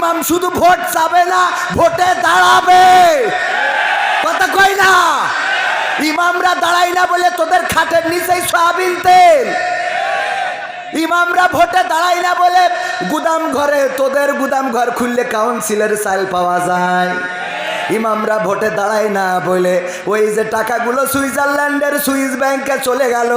ইমাম শুধু ভোট চাবে না, ভোটে দাঁড়াবে। কথা কই না? ইমামরা দাঁড়াই না বলে তোদের খাটের নিচেই সয়াবিন তেল। ইমামরা ভোটে দাঁড়াই না বলে গুদাম ঘরে, তোদের গুদাম ঘর খুললে কাউন্সিলের সাইল পাওয়া যায়। ইমামরা ভোটে দাঁড়ায় না বলে ওই যে টাকাগুলো সুইজারল্যান্ডের সুইস ব্যাংকে চলে গেল।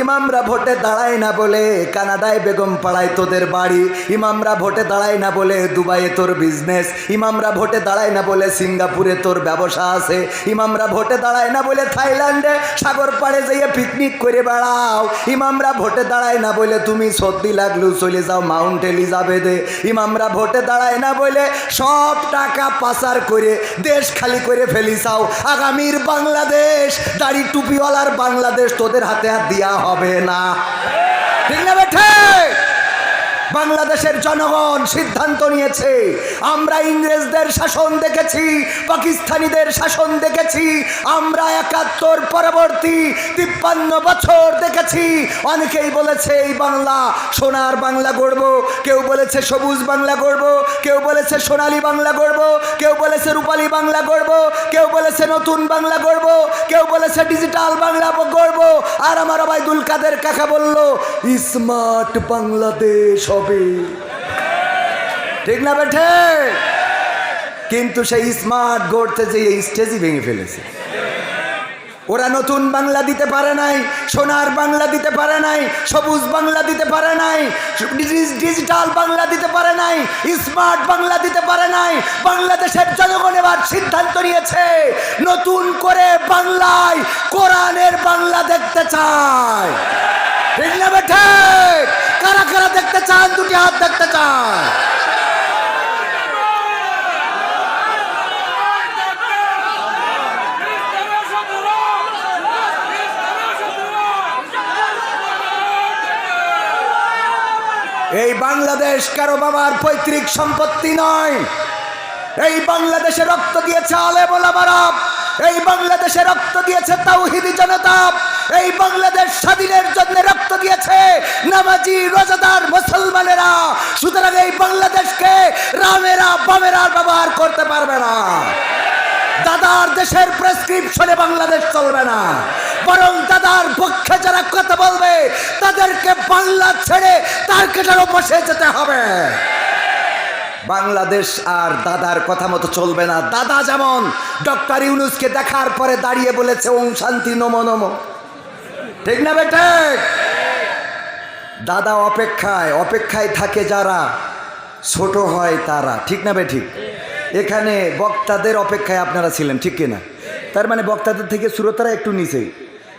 ইমামরা ভোটে দাঁড়ায় না বলে কানাডায় বেগম পাড়ায় তোদের বাড়ি। ইমামরা ভোটে দাঁড়ায় না বলে দুবাইয়ে তোর বিজনেস। ইমামরা ভোটে দাঁড়ায় না বলে সিঙ্গাপুরে তোর ব্যবসা আছে। ইমামরা ভোটে দাঁড়ায় না বলে থাইল্যান্ডে সাগর পাড়ে যেয়ে পিকনিক করে বেড়াও। ইমামরা ভোটে দাঁড়ায় না বলে তুমি সর্দি লাগল, চলে যাও মাউন্ট এলিজাবেথে। ইমামরা ভোটে দাঁড়ায় না বলে সব টাকা পাচার করে দেশ খালি করে ফেলিসাও। আগামীর বাংলাদেশ, দাড়ি টুপিওয়ালার বাংলাদেশ তোদের হাতে হাত দেওয়া হবে না। ঠিক না বাংলাদেশের জনগণ সিদ্ধান্ত নিয়েছে। আমরা ইংরেজদের শাসন দেখেছি, পাকিস্তানিদের শাসন দেখেছি, আমরা একাত্তর পরবর্তী তিপ্পান্ন বছর দেখেছি। অনেকেই বলেছে, এই বাংলা, সোনার বাংলা গড়ব। কেউ বলেছে, সবুজ বাংলা গড়ব। কেউ বলেছে, সোনালী বাংলা গড়ব। কেউ বলেছে, রূপালী বাংলা গড়ব। কেউ বলেছে, নতুন বাংলা গড়ব। কেউ বলেছে, ডিজিটাল বাংলা গড়ব। আর আমার আবাইদুল কাদের কাকা বলল, স্মার্ট বাংলাদেশ হবে ঠিক না বেঠে? কিন্তু সেই স্মার্ট গড়তে যে এই স্টেজই ভেঙে ফেলেছে। ওরা নতুন বাংলা দিতে পারে নাই, সোনার বাংলা দিতে পারে নাই, সবুজ বাংলা দিতে পারে নাই ডিজিটাল বাংলা দিতে পারে নাই স্মার্ট বাংলা দিতে পারে নাই, বাংলাদেশের জনগণ এবার সিদ্ধান্ত নিয়েছে, নতুন করে বাংলায় কোরআনের বাংলা দেখতে চায়। ঠিক না বেঠে? দেখতে চান দুটি হাত দেখতে চান এই বাংলাদেশ কারও বাবার পৈতৃক সম্পত্তি নয়। এই বাংলাদেশে রক্ত দিয়েছে আলে মোলামারা এই বাংলাদেশে রক্ত দিয়েছে তাওহিদি জনতা। এই বাংলাদেশ স্বাধীনের জন্য রক্ত দিয়েছে নামাজি রোজাদার মুসলমানেরা সুতরাং এই বাংলাদেশকে বামেরা ব্যবহার করতে পারবে না। দাদার দেশের প্রেসক্রিপশনে বাংলাদেশ চলবে না। বরং দাদার পক্ষে যারা কথা বলবে, তাদেরকে বাংলা ছেড়ে তার কেটারও বসে যেতে হবে। বাংলাদেশ আর দাদার কথা মতো চলবে না। দাদা যেমন ডক্টর ইউনুসকে দেখার পরে দাঁড়িয়ে বলেছে ওং শান্তি, নম নম। ঠিক না বেটে দাদা অপেক্ষায় অপেক্ষায় থাকে যারা ছোট হয় তারা। ঠিক না বে ঠিক। এখানে বক্তাদের অপেক্ষায় আপনারা ছিলেন, ঠিক কিনা? তার মানে বক্তাদের থেকে শ্রোতারা একটু নিচেই।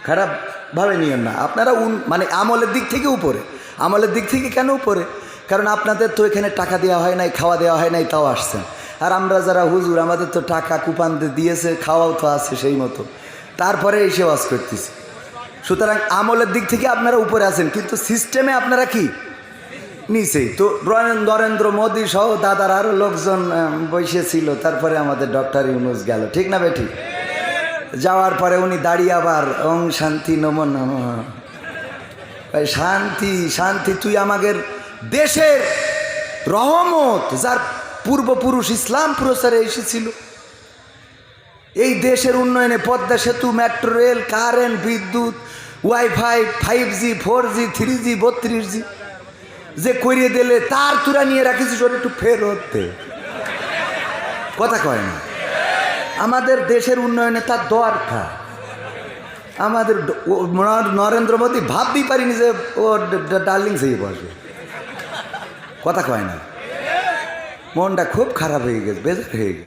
খারাপ ভাবে নিয়েন না। আপনারা উন মানে আমলের দিক থেকে উপরে। আমলের দিক থেকে কেন উপরে? কারণ আপনাদের তো এখানে টাকা দেওয়া হয় নাই, খাওয়া দেওয়া হয় নাই, তাও আসছেন আর আমরা যারা হুজুর, আমাদের তো টাকা কুপান দিয়েছে, খাওয়াও তো আছে সেই মতো। তারপরে এসে ওয়াজ করতেছি। সুতরাং আমলের দিক থেকে আপনারা উপরে আছেন, কিন্তু সিস্টেমে আপনারা কি? নিচেই। তো নরেন- নরেন্দ্র মোদী সহ দাদার আরও লোকজন বসেছিল। তারপরে আমাদের ডক্টর ইউনুস গেল। ঠিক না বেটি যাওয়ার পরে উনি দাঁড়িয়ে আবার, ওং শান্তি নম নম। ভাই শান্তি শান্তি, তুই আমাদের দেশের রহমত, যার পূর্বপুরুষ ইসলাম প্রচারে এসেছিল। এই দেশের উন্নয়নে পদ্মা সেতু, মেট্রো রেল, কারেন্ট, বিদ্যুৎ, wifi, five G, four G, three G, বত্রিশ জি যে করিয়ে দিলে তার তুরা নিয়ে রাখিছিস, ওর একটু ফেরত দে। কথা কয় না। আমাদের দেশের উন্নয়নে তার দরকার। আমাদের নরেন্দ্র মোদী ভাবতেই পারিনি যে ও ডার্লিং সেই বসবে কথা কয় না। মনটা খুব খারাপ হয়ে গেছে, বেজার হয়ে গেছে।